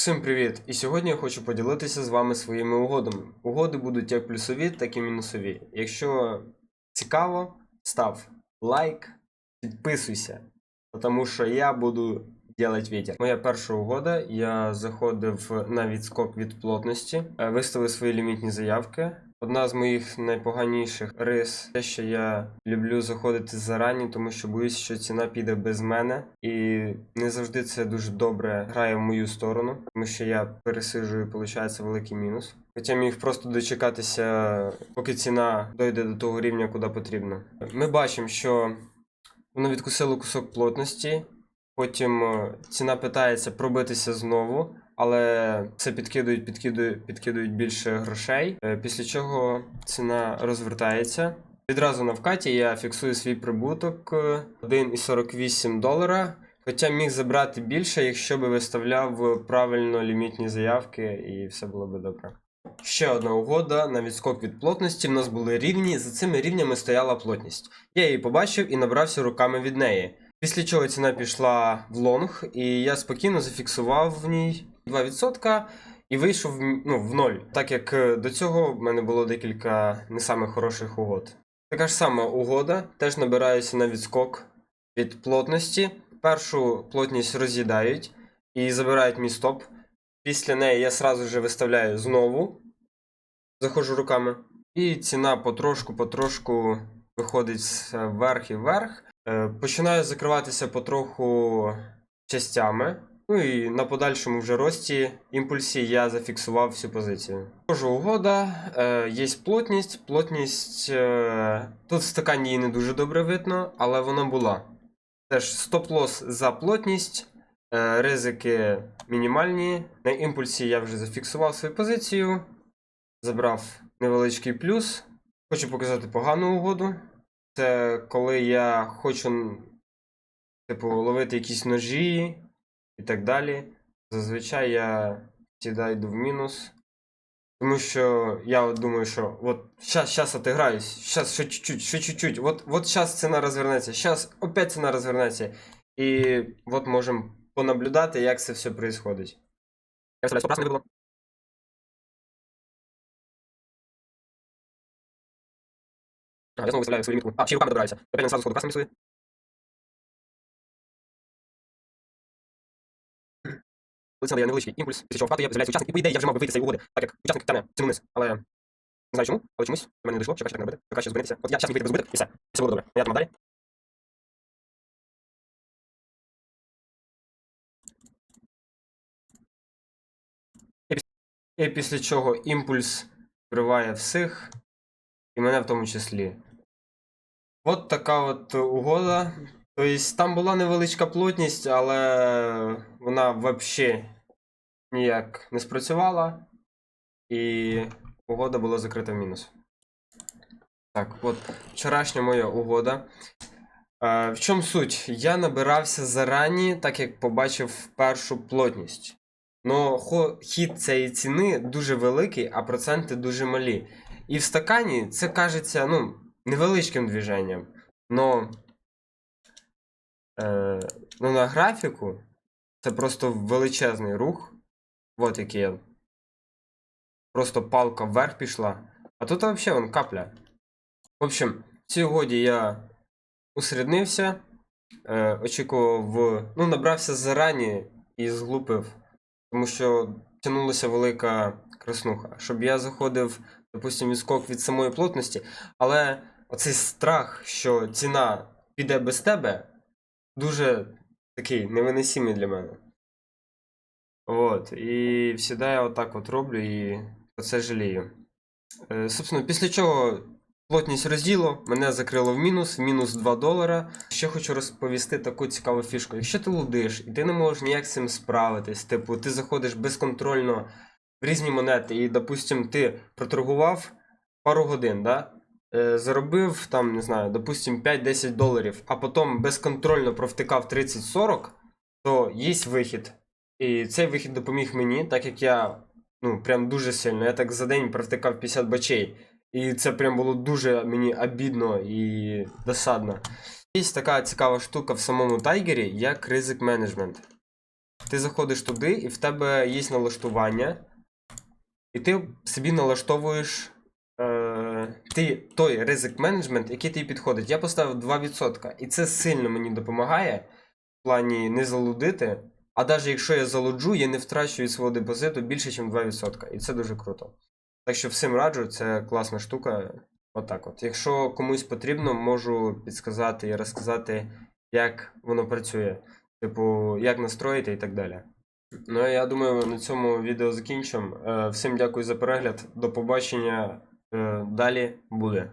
Всім привіт! І сьогодні я хочу поділитися з вами своїми угодами. Угоди будуть як плюсові, так і мінусові. Якщо цікаво, став лайк, підписуйся, тому що я буду делать відео. Моя перша угода, я заходив на відскок від плотності, е, виставив свої лімітні заявки. Одна з моїх найпоганіших рис те, що я люблю заходити зарані, тому що боюсь, що ціна піде без мене, і не завжди це дуже добре грає в мою сторону, тому що я пересиджую, виходить, великий мінус. Хоча міг просто дочекатися, поки ціна дойде до того рівня, куди потрібно. Ми бачимо, що воно відкусило кусок плотності, потім е, ціна питається пробитися знову. Але це підкидують, підкидують, підкидують більше грошей. е, Після чого ціна розвертається. Відразу на вкаті я фіксую свій прибуток е, 1,48 долара. Хоча міг забрати більше, якщо би виставляв правильно лімітні заявки, і все було би добре. Ще одна угода на відскок від плотності. В нас були рівні. За цими рівнями стояла плотність. Я її побачив і набрався руками від неї. Після чого ціна пішла в лонг, і я спокійно зафіксував в ній 2% і вийшов ну, в ноль. Так як е, до цього в мене було декілька не самих хороших угод. Така ж сама угода, теж набираюся на відскок від плотності. Першу плотність роз'їдають і забирають мій стоп. Після неї я сразу же виставляю знову, заходжу руками. І ціна потрошку-потрошку виходить все вверх і вверх. Е, Починаю закриватися потроху частями. Ну і на подальшому вже рості імпульсі я зафіксував всю позицію. Тож угода, е, є плотність. Плотність е, тут в стакані її не дуже добре видно, але вона була. Теж стоп-лос за плотність, е, ризики мінімальні. На імпульсі я вже зафіксував свою позицію, забрав невеличкий плюс. Хочу показати погану угоду. Це коли я хочу, типу, ловити якісь ножі і так далі. Зазвичай я завжди йду в мінус. Тому що я от думаю, що от щас, щас отиграюсь, щас ще чуть-чуть, ще чуть-чуть, от, от щас ціна розвернеться, щас опять ціна розвернеться. І от можемо понаблюдати, як це все відбувається. А, я знову виставляю свою лімітку. А, ще руками добираюся. Опять не сразу сходу свої. Коли дає невеличкий імпульс, після чого вкатує, з'являється учасник, і по ідеї я вже мав би вийти з цієї угоди, так як учасник тягне ціну вниз. Але не знаю чому, але чомусь до мене не дійшло, що краще так не робити. Краще зупинитися. От я час вийти без збиток, і все. І все було добре. Я там далі. І після чого імпульс вриває всіх, і мене в тому числі. От така от угода. Тобто там була невеличка плотність, але вона взагалі ніяк не спрацювала. І угода була закрита в мінус. Так, от вчорашня моя угода. Е, в чому суть? Я набирався зарані, так як побачив першу плотність. Но хід цієї ціни дуже великий, а проценти дуже малі. І в стакані це кажеться ну, невеличким движенням. Но, е, ну на графіку це просто величезний рух. От який. Просто палка вверх пішла. А тут взагалі вон капля. В общем, угоді я усереднився, е, очікував, ну, набрався зарані і зглупив, тому що тянулася велика краснуха. Щоб я заходив, допустим, відскок від самої плотності, але оцей страх, що ціна піде без тебе, дуже такий невиносимий для мене. От, і завжди я отак от роблю і про це жалію. Е, собственно, після чого плотність розділу мене закрило в мінус, мінус 2 долара. Ще хочу розповісти таку цікаву фішку. Якщо ти лудиш і ти не можеш ніяк з цим справитись, типу, ти заходиш безконтрольно різні монети, і, допустим, ти проторгував пару годин, да? Е, заробив там, не знаю, допустим, 5-10 доларів, а потім безконтрольно провтикав 30-40, то є вихід. І цей вихід допоміг мені, так як я ну, прям дуже сильно. Я так за день провтикав 50 бачей. І це прям було дуже мені обідно і досадно. Є така цікава штука в самому тайгері, як ризик менеджмент. ти заходиш туди, і в тебе є налаштування, і ти собі налаштовуєш е, ти, той ризик менеджмент, який тобі підходить. Я поставив 2%, і це сильно мені допомагає в плані не залудити. А навіть якщо я залуджу, я не втрачу від свого депозиту більше, ніж 2%. І це дуже круто. Так що всім раджу, це класна штука. Отак от. Якщо комусь потрібно, можу підсказати і розказати, як воно працює. Типу, як настроїти і так далі. Ну, я думаю, на цьому відео закінчимо. Е, Всім дякую за перегляд. До побачення. Е, Далі буде.